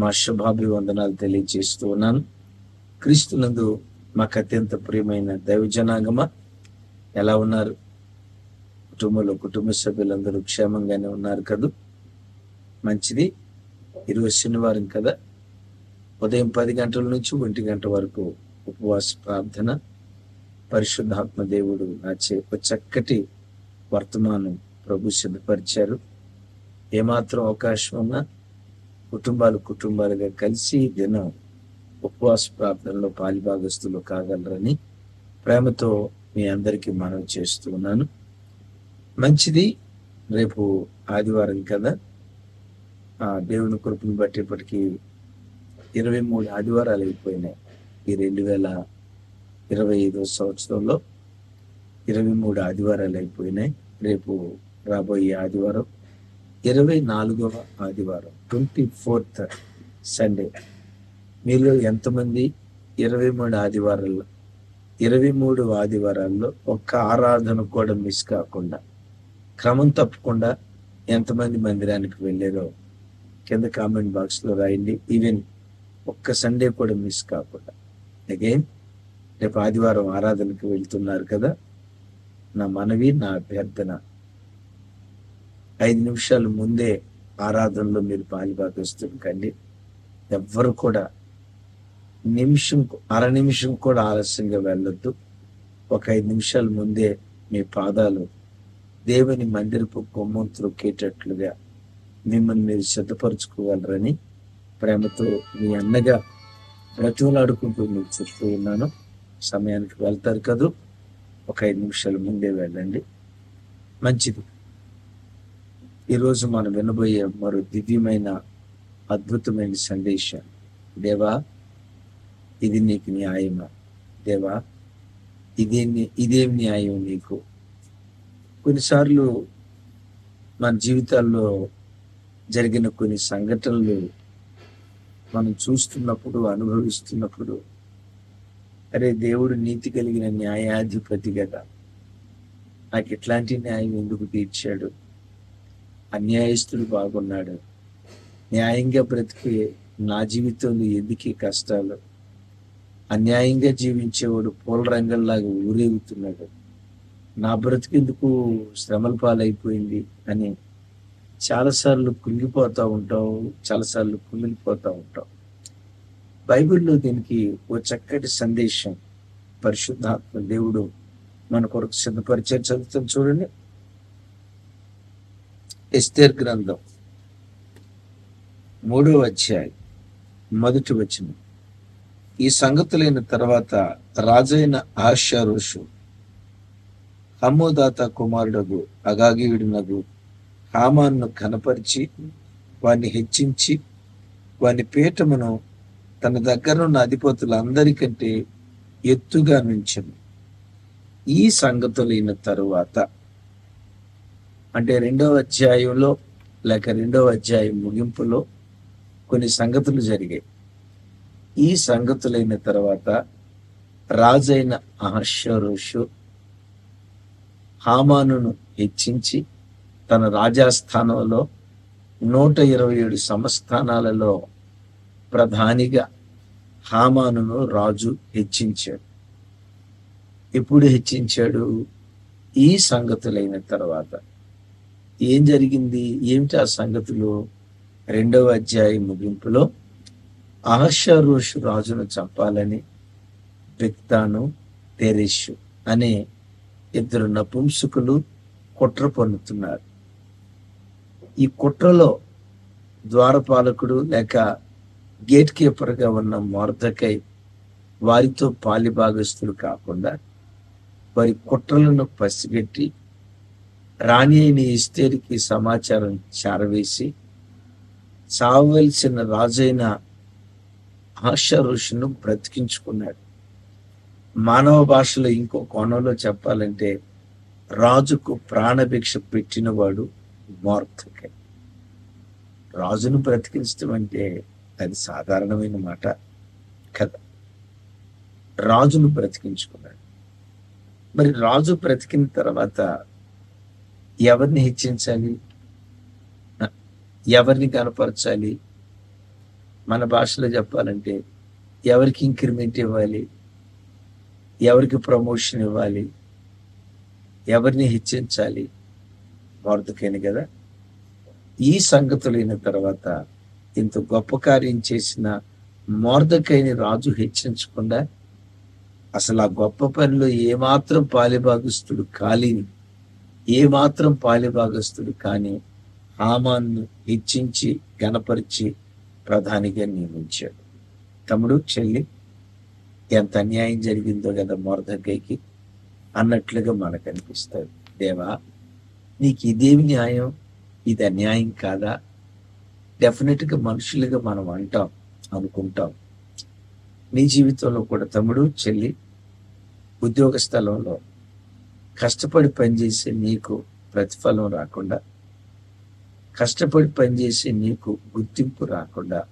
మా శుభాభివందనాలు తెలియజేస్తూ ఉన్నాను. క్రీస్తునందు మాకు అత్యంత ప్రియమైన దైవజనాగమ ఎలా ఉన్నారు? కుటుంబంలో కుటుంబ సభ్యులందరూ క్షేమంగానే ఉన్నారు కదూ? మంచిది. ఈరోజు శనివారం కదా. ఉదయం పది గంటల నుంచి ఒంటి గంట వరకు ఉపవాస ప్రార్థన. పరిశుద్ధాత్మ దేవుడు నా చేప చక్కటి వర్తమానం ప్రభు సిద్ధపరిచారు. ఏమాత్రం అవకాశం ఉన్నా కుటుంబాలు కుటుంబాలుగా కలిసి దినం ఉపవాస ప్రార్థనలో పాలిభాగస్తులు కాగలరని ప్రేమతో మీ అందరికీ మనవి చేస్తూ ఉన్నాను. మంచిది. రేపు ఆదివారం కదా. ఆ దేవుని కృపను బట్టేపటికి ఇరవై మూడు ఆదివారాలు అయిపోయినాయి. ఈ రెండు వేల ఇరవై ఐదో సంవత్సరంలో ఇరవై మూడు ఆదివారాలు అయిపోయినాయి. రేపు రాబోయే ఆదివారం ఇరవై నాలుగవ ఆదివారం ట్వంటీ ఫోర్త్ సండే. మీలో ఎంతమంది ఇరవై మూడు ఆదివారాల్లో ఇరవై మూడు ఆదివారాల్లో ఒక్క ఆరాధన కూడా మిస్ కాకుండా క్రమం తప్పకుండా ఎంతమంది మందిరానికి వెళ్ళారో కింద కామెంట్ బాక్స్లో రాయండి. ఈవెన్ ఒక్క సండే కూడా మిస్ కాకుండా. అగైన్ రేపు ఆదివారం ఆరాధనకు వెళ్తున్నారు కదా నా మనవి నా అభ్యర్థన. ఐదు నిమిషాల ముందే ఆరాధనలో మీరు పాలిభాగస్తులు కండి ఎవ్వరు కూడా నిమిషం అర నిమిషం కూడా ఆలస్యంగా వెళ్ళొద్దు. ఒక ఐదు నిమిషాల ముందే మీ పాదాలు దేవుని మందిరపు కొమ్మం త్రొక్కేటట్లుగా మిమ్మల్ని మీరు సిద్ధపరచుకోగలరని ప్రేమతో మీ అన్నగా బ్రతిమలాడుకుంటూ మీకు చెప్తూ ఉన్నాను. సమయానికి వెళ్తారు కదూ? ఒక ఐదు నిమిషాల ముందే వెళ్ళండి. మంచిది. ఈరోజు మనం వినబోయే మరో దివ్యమైన అద్భుతమైన సందేశం. దేవా ఇది నీకు న్యాయమా? దేవా ఇదే ఇదేం న్యాయం నీకు? కొన్నిసార్లు మన జీవితాల్లో జరిగిన కొన్ని సంఘటనలు మనం చూస్తున్నప్పుడు అనుభవిస్తున్నప్పుడు అరే దేవుడు నీతి కలిగిన న్యాయాధిపతి కదా. నాకు ఇట్లాంటి న్యాయం ఎందుకు తీర్చాడు? అన్యాయస్తుడు బాగున్నాడు. న్యాయంగా బ్రతికే నా జీవితంలో ఎందుకు కష్టాలు? అన్యాయంగా జీవించేవాడు పూల రంగంలాగా ఊరేగుతున్నాడు. నా బ్రతికెందుకు శ్రమల పాలైపోయింది అని చాలాసార్లు కుంగిపోతూ ఉంటావు చాలాసార్లు కుమిలిపోతూ ఉంటాం బైబిల్లో దీనికి ఓ చక్కటి సందేశం. పరిశుద్ధాత్మ దేవుడు మన కొరకు సిద్ధపరిచే చదువుతాం చూడండి. ఎస్తేర్ గ్రంథం. మూడో అధ్యాయం. మొదటి వచనం. ఈ సంగతులైన తర్వాత రాజైన ఆశారోషు హమ్మోదాత కుమారుడగు అగాగియుడినగు హామాన్ను కనపరిచి వాణ్ణి హెచ్చించి వాని పీఠమును తన దగ్గరున్న అధిపతులందరికంటే ఎత్తుగా నుంచను. ఈ సంగతులైన తరువాత అంటే రెండవ అధ్యాయంలో లేక రెండవ అధ్యాయం ముగింపులో కొన్ని సంగతులు జరిగాయి. ఈ సంగతులైన తర్వాత రాజైన అహశ్వరోషు హామానును హెచ్చించి తన రాజాస్థానంలో నూట ఇరవై ఏడు సంస్థానాలలో ప్రధానిగా హామానును రాజు హెచ్చించాడు. ఎప్పుడు హెచ్చించాడు? ఈ సంగతులైన తర్వాత. ఏం జరిగింది? ఏమిటి ఆ సంగతులు? రెండవ అధ్యాయం ముగింపులో అహషరోషు రాజును చంపాలని బిక్తాను తెరేషు అనే ఇద్దరు నపుంసుకులు కుట్ర పన్నుతున్నారు ఈ కుట్రలో ద్వారపాలకుడు లేక గేట్ కీపర్గా ఉన్న మార్దకై వారితో పాలిభాగస్తులు కాకుండా వారి కుట్రలను పసిగట్టి రాణి ఇస్తేరికి సమాచారం చేరవేసి చావవలసిన రాజైన ఆశరుషును బ్రతికించుకున్నాడు. మానవ భాషలో ఇంకో కోణంలో చెప్పాలంటే రాజుకు ప్రాణభిక్ష పెట్టినవాడు మార్తకే రాజును బ్రతికించడం అంటే అది సాధారణమైన మాట కదా. రాజును బ్రతికించుకున్నాడు. మరి రాజు బ్రతికిన తర్వాత ఎవరిని హెచ్చించాలి? ఎవరిని కనపరచాలి? మన భాషలో చెప్పాలంటే ఎవరికి ఇంక్రిమెంట్ ఇవ్వాలి? ఎవరికి ప్రమోషన్ ఇవ్వాలి? ఎవరిని హెచ్చించాలి? వార్తకైన కదా? ఈ సంగతులైన తర్వాత ఇంత గొప్ప కార్యం చేసిన మోర్దకైని రాజు హెచ్చించకుండా అసలు ఆ గొప్ప పనిలో ఏమాత్రం పాలిభాగస్తుడు కాలిని ఏమాత్రం పాలిభాగస్తుడు కానీ హామాన్ను హెచ్చించి గణపరిచి ప్రధానిగా నియమించాడు. తమ్ముడు చెల్లి ఎంత అన్యాయం జరిగిందో కదా మోర్దకైకి అన్నట్లుగా మనకు అనిపిస్తుంది దేవా నీకు ఇదేమి న్యాయం ఇది అన్యాయం కాదా? డెఫినెట్గా మనుషులుగా మనం అంటాం అనుకుంటాం. నీ జీవితంలో కూడా తమ్ముడు చెల్లి ఉద్యోగ స్థలంలో కష్టపడి పనిచేసే నీకు ప్రతిఫలం రాకుండా కష్టపడి పనిచేసే నీకు గుర్తింపు రాకుండా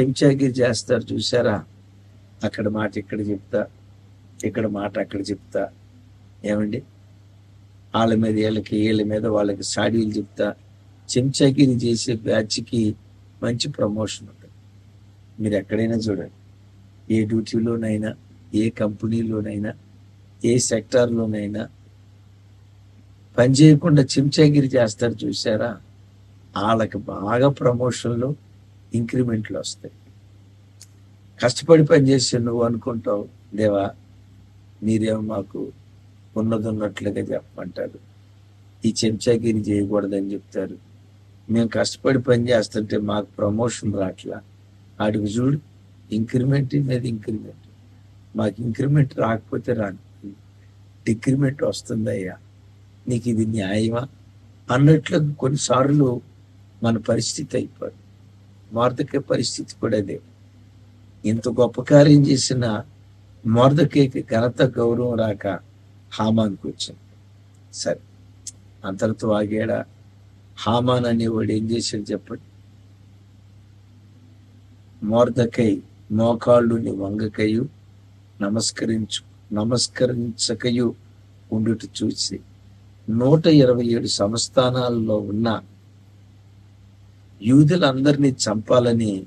చెంచాగిరి చేస్తారు చూసారా? అక్కడ మాట ఇక్కడ చెప్తా ఇక్కడ మాట అక్కడ చెప్తా. ఏమండి? వాళ్ళ మీద వీళ్ళకి వీళ్ళ మీద వాళ్ళకి సాడీలు చెప్తా. చెంచాగిరి చేసే బ్యాచ్కి మంచి ప్రమోషన్ ఉంటుంది. మీరు ఎక్కడైనా చూడండి. ఏ డ్యూటీలోనైనా ఏ కంపెనీలోనైనా ఏ సెక్టార్లోనైనా పని చేయకుండా చెంచాగిరి చేస్తారు చూసారా? వాళ్ళకి బాగా ప్రమోషన్లు ఇంక్రిమెంట్లు వస్తాయి. కష్టపడి పని చేసి నువ్వు అనుకుంటావు దేవా మీరేమో మాకు ఉన్నది ఉన్నట్లుగా చెప్పమంటారు. ఈ చెంచాగిరి చేయకూడదని చెప్తారు. మేము కష్టపడి పని చేస్తుంటే మాకు ప్రమోషన్ రాట్లా? ఆడికి చూడు ఇంక్రిమెంట్ మీద ఇంక్రిమెంట్. మాకు ఇంక్రిమెంట్ రాకపోతే రాను డిక్రిమెంట్ వస్తుందయ్యా. నీకు ఇది న్యాయమా? అన్నట్లు కొన్నిసార్లు మన పరిస్థితి అయిపోయింది మార్దకే పరిస్థితి కూడా అదే ఇంత గొప్ప కార్యం చేసిన మార్దకేకి ఘనత గౌరవం రాక హామాన్కి వచ్చింది. సరే అంతటితో ఆగేడా హామాన్ అనేవాడు ఏం చేశాడు చెప్పండి? మోర్దకై మోకాళ్ళుని వంగకయు నమస్కరించు. నమస్కరించకయు ఉండుట చూసి నూట ఇరవై ఏడు సంస్థానాల్లో ఉన్న యూదులందరినీ చంపాలని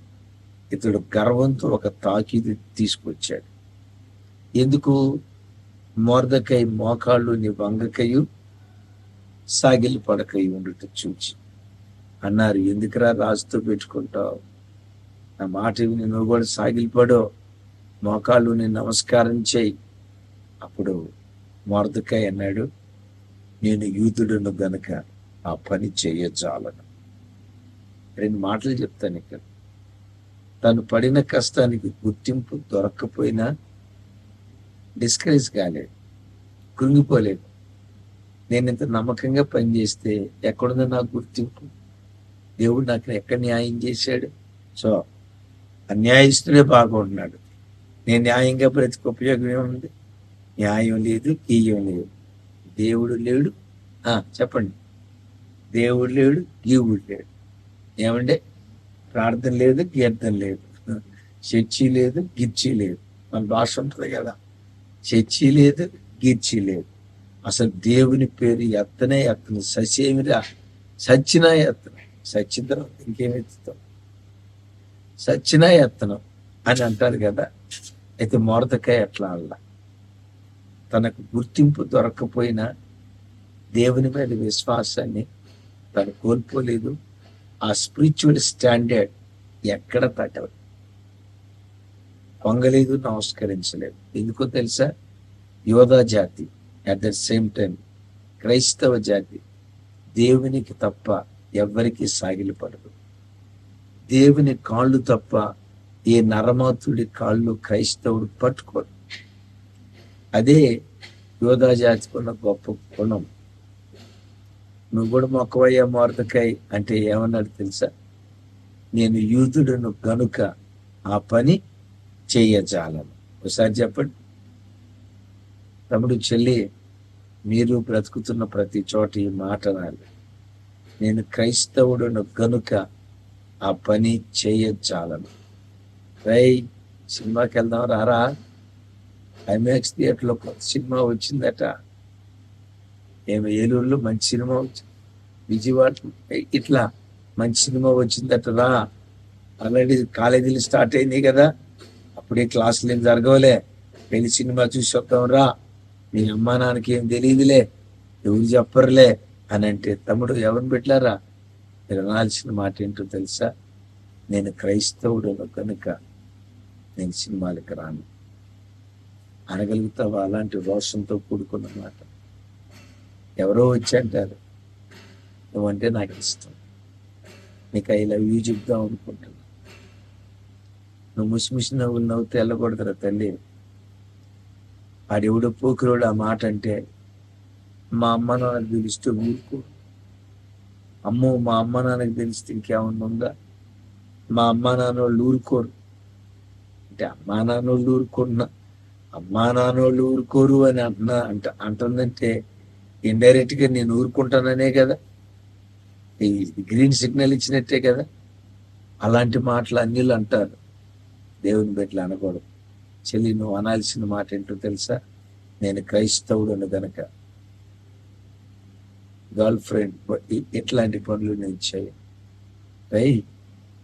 ఇతడు గర్వంతో ఒక తాకీదు తీసుకొచ్చాడు. ఎందుకు? మోర్దకై మోకాళ్ళుని వంగకయు సాగిలి పడకై ఉండుట చూచి. అన్నారు ఎందుకురా రాజుతో పెట్టుకుంటావు? నా మాట విని నువ్వు కూడా సాగిలిపడో. మోకాళ్ళుని నమస్కారం చేయి. అప్పుడు మార్దుకాయ్ అన్నాడు నేను యూదుడును గనుక ఆ పని చేయజాలను. రెండు మాటలు చెప్తాను ఇక్కడ. తను పడిన కష్టానికి గుర్తింపు దొరక్కపోయినా డిస్కరేజ్ కాలేడు కృంగిపోలేడు నేను ఇంత నమ్మకంగా పనిచేస్తే ఎక్కడుందో నాకు గుర్తింపు? దేవుడు నాకు ఎక్కడ న్యాయం చేశాడు? సో అన్యాయస్తుడే బాగుంటున్నాడు నేను న్యాయంగా బ్రతికి ఉపయోగం ఏముంది? న్యాయం లేదు గీయం లేదు. దేవుడు లేడు. ఆ చెప్పండి. దేవుడు లేడు గీవుడు లేడు. ఏమంటే ప్రార్థన లేదు గీర్థం లేదు. చర్చి లేదు గిర్చి లేదు. మన భాష ఉంటుంది కదా. చర్చి లేదు గిర్చి లేదు. అసలు దేవుని పేరు ఎత్తనే ఎత్తను. ససేమిరా? సచ్చినా ఎత్తను. సచ్చిన తర్వాత ఇంకేమెత్తుతాం సచ్చినా ఎత్తనం అని అంటారు కదా. అయితే మొరతకాయ ఎట్లా అల్లా? తనకు గుర్తింపు దొరకపోయినా దేవుని మీద విశ్వాసాన్ని తను కోల్పోలేదు. ఆ స్పిరిచువల్ స్టాండర్డ్ ఎక్కడ తగ్గదు. పొంగలేదు నమస్కరించలేదు. ఎందుకో తెలుసా? యోధా జాతి అట్ ద సేమ్ టైం క్రైస్తవ జాతి దేవునికి తప్ప ఎవ్వరికి సాగిలిపడదు దేవుని కాళ్ళు తప్ప ఏ నరమాతుడి కాళ్ళు క్రైస్తవుడు పట్టుకోడు. అదే యోధా జాతికి గొప్ప గుణం. నువ్వు కూడా మొక్కవయ్యా మోరదకాయ అంటే ఏమన్నాడు తెలుసా? నేను యూతుడును గనుక ఆ పని చేయజాలను. ఒకసారి చెప్పండి. తమ్ముడు చెల్లి మీరు బ్రతుకుతున్న ప్రతి చోట ఈ మాట నేను క్రైస్తవుడును గనుక ఆ పని చేయజాలను. రై సినిమాకి వెళ్దాం రారా? ఐమాక్స్ థియేటర్లో కొత్త సినిమా వచ్చిందట. ఏమి ఏలూరులో మంచి సినిమా వచ్చింది విజయవాడ ఇట్లా మంచి సినిమా వచ్చిందట రా. ఆల్రెడీ కాలేజీలు స్టార్ట్ అయింది కదా. అప్పుడే క్లాసులు ఏం జరగవలే. వెళ్ళి సినిమా చూసి వద్దాం రా. మీ అమ్మా నాన్నకి ఏం తెలియదులే. ఎవరు చెప్పరులే అని అంటే తమ్ముడు ఎవరిని పెట్టారా? మీరు అనాల్సిన మాట ఏంటో తెలుసా? నేను క్రైస్తవుడు కనుక నేను సినిమాలకు రాను. అనగలుగుతావా? అలాంటి రోషంతో కూడుకున్న మాట ఎవరో వచ్చి అంటారు నువ్వంటే నాకు ఇష్టం నీకు ఐ లవ్ యూ చెప్దాం అనుకుంటున్నా. నువ్వు ముసిముసి నవ్వులు నవ్వుతూ వెళ్ళకూడదురా తల్లి. ఆడెవడో పోకురోడు ఆ మాట అంటే మా అమ్మ నాన్నకు పిలిస్తే ఊరుకో. అమ్మో మా అమ్మ నాన్నకు తెలిస్తే ఇంకేమన్నా ఉందా? మా అమ్మ నాన్న వాళ్ళు ఊరుకోరు. అంటే అమ్మా నాన్న వాళ్ళు ఊరుకున్నా అమ్మా నాన్నోళ్ళు ఊరుకోరు అని అంటున్నా అంట అంటుందంటే ఇండైరెక్ట్గా నేను ఊరుకుంటాననే కదా. ఈ గ్రీన్ సిగ్నల్ ఇచ్చినట్టే కదా. అలాంటి మాటలు అన్నిలు అంటారు. దేవుని బిడ్డలు అనకూడదు. చెల్లి నువ్వు అనాల్సిన మాట ఏంటో తెలుసా? నేను క్రైస్తవుడు గనక. గర్ల్ ఫ్రెండ్ ఇట్లాంటి పనులు నేను చేయ రై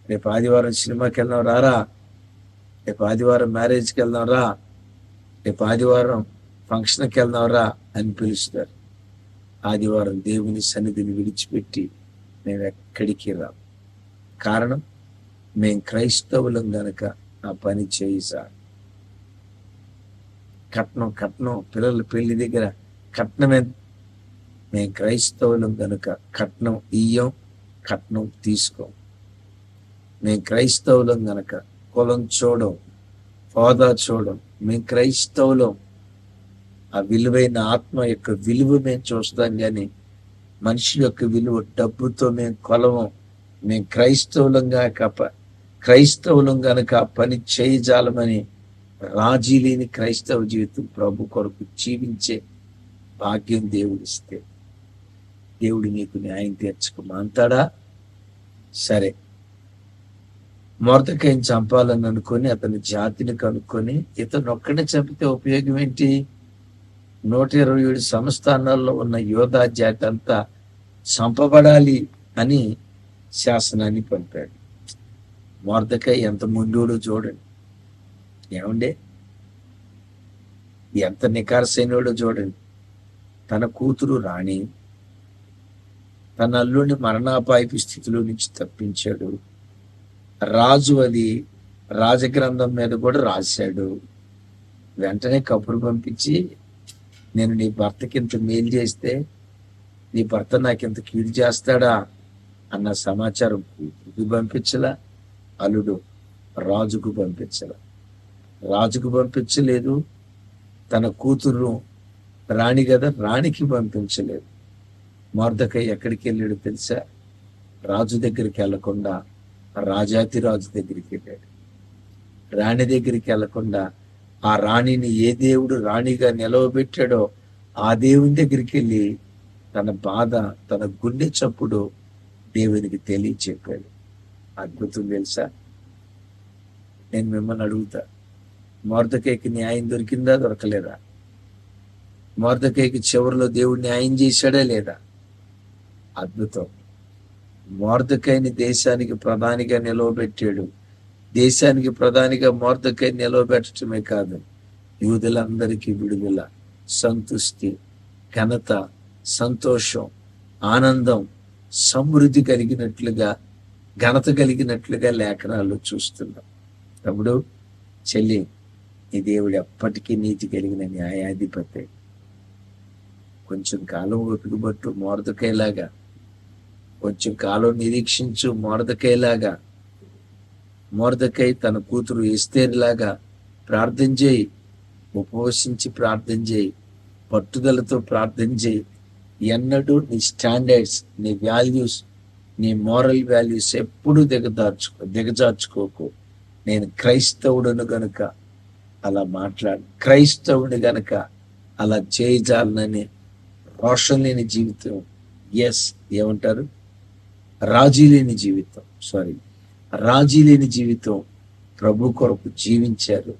రేపు ఆదివారం సినిమాకి వెళ్దాం రారా. రేపు ఆదివారం మ్యారేజ్కి వెళ్దాం రా. రేపు ఆదివారం ఫంక్షన్కి వెళ్దాం రా అని పిలుస్తారు. ఆదివారం దేవుని సన్నిధిని విడిచిపెట్టి మేము ఎక్కడికి రాం కారణం మేం క్రైస్తవులం గనక ఆ పని చేయి సార్ కట్నం కట్నం పిల్లల పెళ్ళి దగ్గర కట్నమే. మేము క్రైస్తవులం గనుక కట్నం ఇయ్యం కట్నం తీసుకోం. మేము క్రైస్తవులం గనక కులం చూడం హోదా చూడం మేము క్రైస్తవులం. ఆ విలువైన ఆత్మ యొక్క విలువ మేము చూస్తాం కానీ మనిషి యొక్క విలువ డబ్బుతో మేము కొలవం. మేము క్రైస్తవులంగా కప క్రైస్తవులం గనక పని చేయజాలమని రాజీ లేని క్రైస్తవ జీవితం ప్రభు కొరకు జీవించే భాగ్యం దేవుడిస్తే దేవుడు నీకు న్యాయం తీర్చుకోమంటాడా సరే. మొరతకాయని చంపాలని అనుకొని అతని జాతిని కనుక్కొని ఇతను ఒక్కడే చంపితే ఉపయోగం ఏంటి? నూట ఇరవై ఏడు సంస్థానాల్లో ఉన్న యోధా జాతి అంతా చంపబడాలి అని శాసనాన్ని పంపాడు. మొరతకాయ ఎంత ముందుడో చూడండి. ఏమండే? ఎంత నికారసైనడో చూడండి. తన కూతురు రాణి తన అల్లుడిని మరణాపాయపు స్థితిలో నుంచి తప్పించాడు. రాజు అది రాజగ్రంథం మీద కూడా రాశాడు. వెంటనే కబురు పంపించి నేను నీ భర్తకి ఇంత మేలు చేస్తే నీ భర్త నాకు ఇంత కీడు చేస్తాడా? అన్న సమాచారం ఇది పంపించలా. అల్లుడు రాజుకు పంపించలా. రాజుకు పంపించలేదు. తన కూతురు రాణి కదా రాణికి పంపించలేదు. మార్దకై ఎక్కడికి వెళ్ళాడు తెలుసా? రాజు దగ్గరికి వెళ్ళకుండా రాజాతిరాజు దగ్గరికి వెళ్ళాడు. రాణి దగ్గరికి వెళ్ళకుండా ఆ రాణిని ఏ దేవుడు రాణిగా నిలవబెట్టాడో ఆ దేవుని దగ్గరికి వెళ్ళి తన బాధ తన గుండె చప్పుడు దేవునికి తెలియచెప్పాడు. అద్భుతం తెలుసా? నేను మిమ్మల్ని అడుగుతా మోర్దకేకి న్యాయం దొరికిందా దొరకలేదా? మోర్దకేకి చివరిలో దేవుడు న్యాయం చేశాడా లేదా? అద్భుతం. మోర్దకైని దేశానికి ప్రధానిగా నిలవబెట్టాడు. దేశానికి ప్రధానిగా మోర్దకై నిలవబెట్టడమే కాదు యూదులందరికీ విడుదల సంతుష్టి ఘనత సంతోషం ఆనందం సమృద్ధి కలిగినట్లుగా ఘనత కలిగినట్లుగా లేఖనాలు చూస్తున్నాం. తమ్ముడు చెల్లి ఈ దేవుడు ఎప్పటికీ నీతి కలిగిన న్యాయాధిపతి. కొంచెం కాలం ఓపికబట్టు మోరదకాయలాగా కొంచెం కాలం నిరీక్షించు మోరదకైలాగా. మోరదకై తన కూతురు ఎస్తేరులాగా ప్రార్థన చేయి. ఉపవసించి ప్రార్థన చేయి. పట్టుదలతో ప్రార్థన చేయి. ఎన్నడూ నీ స్టాండర్డ్స్ నీ వాల్యూస్ నీ మోరల్ వాల్యూస్ ఎప్పుడూ దిగదార్చుకో దిగజార్చుకోకు. నేను క్రైస్తవుడును గనుక అలా మాట్లాడు క్రైస్తవుని గనుక అలా చేయజాలనని రోషం లేని జీవితం. ఎస్ ఏమంటారు? రాజీ లేని జీవితం సారీ రాజీ లేని జీవితం ప్రభు కొరకు జీవించారు.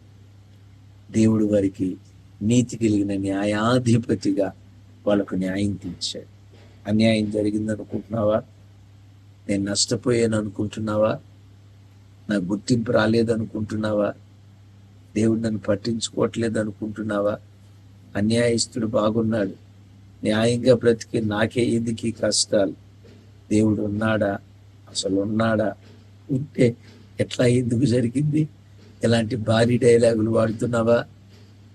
దేవుడు వారికి నీతి కలిగిన న్యాయాధిపతిగా వాళ్ళకు న్యాయం తీర్చాడు. అన్యాయం జరిగింది అనుకుంటున్నావా నేను నష్టపోయాను అనుకుంటున్నావా? నా గుర్తింపు రాలేదనుకుంటున్నావా? దేవుడు నన్ను పట్టించుకోవట్లేదు అనుకుంటున్నావా అన్యాయస్తుడు బాగున్నాడు. న్యాయంగా బ్రతికి నాకే ఎందుకు ఈ కష్టాలు? దేవుడు ఉన్నాడా అసలు ఉన్నాడా ఉంటే ఎట్లా ఎందుకు జరిగింది? ఇలాంటి భారీ డైలాగులు వాడుతున్నావా?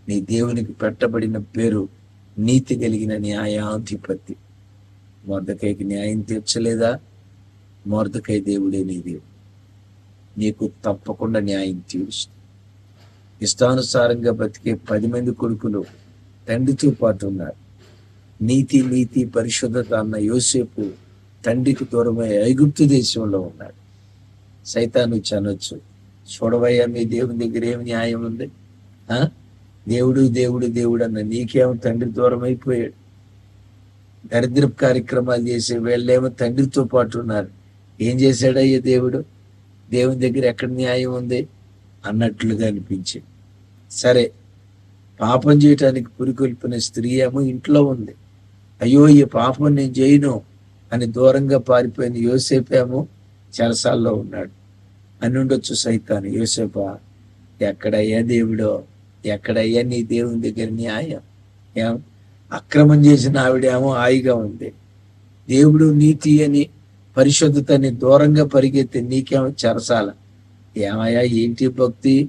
నీ దేవునికి పెట్టబడిన పేరు నీతి కలిగిన న్యాయాధిపతి. మొర్దకైకి న్యాయం తీర్చలేదా? మొర్దకై దేవుడే నీ దేవుడు. నీకు తప్పకుండా న్యాయం తీరుస్తుంది ఇష్టానుసారంగా బతికే పది మంది కొడుకులు తండ్రితో పాటు ఉన్నారు. నీతి నీతి పరిశుద్ధత అన్న యోసేపు తండ్రికి దూరమై ఐగుప్తు దేశంలో ఉన్నాడు. సైతాను చనొచ్చు. చూడవయ్యా మీ దేవుని దగ్గర ఏమి న్యాయం ఉంది? ఆ? దేవుడు దేవుడు దేవుడు అన్న నీకేమో తండ్రి దూరం అయిపోయాడు దరిద్రపు కార్యక్రమాలు చేసే వీళ్ళేమో తండ్రితో పాటు ఉన్నారు. ఏం చేశాడయ్యా దేవుడు? దేవుని దగ్గర ఎక్కడ న్యాయం ఉంది? అన్నట్లుగా అనిపించింది. సరే పాపం చేయటానికి పురికొల్పిన స్త్రీ ఏమో ఇంట్లో ఉంది. అయ్యో ఈ పాపం నేను చేయను. అని దూరంగా పారిపోయిన యోసేపేమో చెరసాల్లో ఉన్నాడు. అని ఉండొచ్చు సైతాను. యోసేపా ఎక్కడయ్యా దేవుడో? ఎక్కడయ్యా నీ దేవుని దగ్గర న్యాయం? ఏం? అక్రమం చేసిన ఆవిడేమో హాయిగా ఉంది. దేవుడు నీతి అని పరిశుద్ధతని దూరంగా పరిగెత్తి నీకేమో చెరసాల? ఏమయ్యా ఏంటి భక్తి?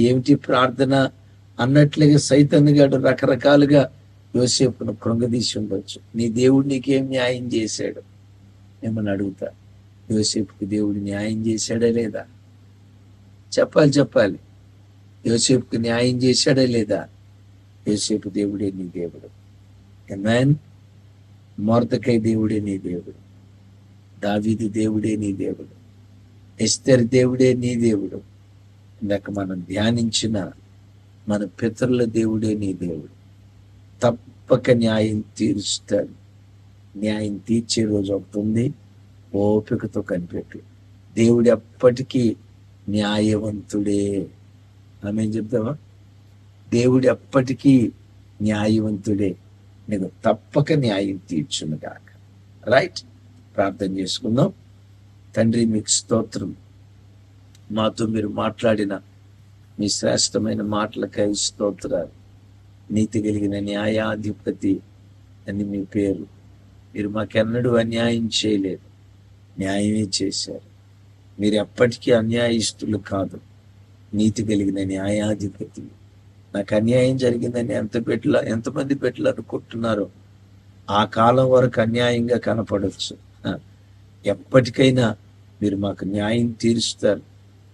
ఏమిటి ప్రార్థన? అన్నట్లుగా సైతన్య గాడు రకరకాలుగా యోసేపును కృంగదీసి ఉండొచ్చు. నీ దేవుడు నీకేం న్యాయం చేశాడు? మిమ్మల్ని అడుగుతా? యోసేపుకి దేవుడు న్యాయం చేశాడా లేదా? చెప్పాలి చెప్పాలి. యోసేపుకి న్యాయం చేశాడా లేదా? యోసేపు దేవుడే నీ దేవుడు. ఎమ్మాన్ మోర్దకై దేవుడే నీ దేవుడు. దావీది దేవుడే నీ దేవుడు. ఎస్తర్ దేవుడే నీ దేవుడు. ఇందాక మనం ధ్యానించిన మన పితరుల దేవుడే నీ దేవుడు. తప్పక న్యాయం తీరుస్తాడు. న్యాయం తీర్చే రోజు ఒకటి ఉంది. ఓపికతో కనిపెట్టు. దేవుడు ఎప్పటికీ న్యాయవంతుడే. ఆమె చెప్తావా? దేవుడు ఎప్పటికీ న్యాయవంతుడే. నీకు తప్పక న్యాయం తీర్చును కాక రైట్ ప్రార్థన చేసుకుందాం. తండ్రి మీకు స్తోత్రం. మాతో మీరు మాట్లాడిన మీ శ్రేష్టమైన మాటలకై స్తోత్రాలు. నీతి కలిగిన న్యాయాధిపతి అని మీ పేరు. మీరు మాకెన్నడూ అన్యాయం చేయలేదు. న్యాయమే చేశారు. మీరు ఎప్పటికీ అన్యాయస్తులు కాదు. నీతి కలిగిన న్యాయాధిపతి. నాకు అన్యాయం జరిగిందని ఎంత పెట్టల ఎంతమంది పెట్టలు అనుకుంటున్నారో ఆ కాలం వరకు అన్యాయంగా కనపడవచ్చు ఎప్పటికైనా మీరు మాకు న్యాయం తీరుస్తారు.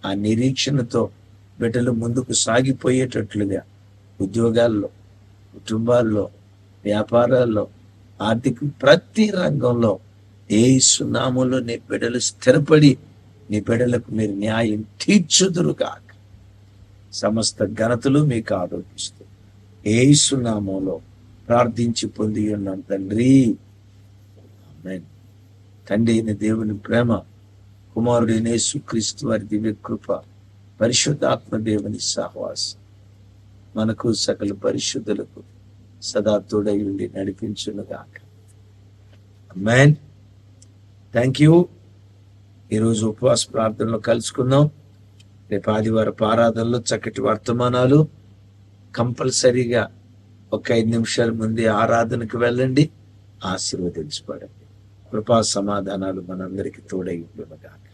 ఆ నిరీక్షణతో బిడ్డలు ముందుకు సాగిపోయేటట్లుగా ఉద్యోగాల్లో కుటుంబాల్లో వ్యాపారాల్లో ఆర్థిక ప్రతి రంగంలో ఏ సునామంలో నీ బిడ్డలు స్థిరపడి నీ బిడ్డలకు మీరు న్యాయం తీర్చుదురు కాక సమస్త ఘనతలు మీకు ఆరోపిస్తూ ఏ సునామంలో ప్రార్థించి పొంది ఉన్నాం తండ్రి. తండ్రి అయిన దేవుని ప్రేమ కుమారుడైన యేసుక్రీస్తు వారి దివ్య కృప పరిశుద్ధాత్మ దేవుని సహవాసం. మనకు సకల పరిశుద్ధులకు సదా తోడై ఉండి నడిపించునుగాక. మ్యాన్ థ్యాంక్ యూ ఈరోజు ఉపవాస ప్రార్థనలో కలుసుకుందాం. రేపు ఆదివారం ఆరాధనలో చక్కటి వర్తమానాలు. కంపల్సరీగా ఒక ఐదు నిమిషాల ముందే ఆరాధనకు వెళ్ళండి. ఆశీర్వదించబడండి. కృపా సమాధానాలు మనందరికీ తోడై ఉండునుగాక.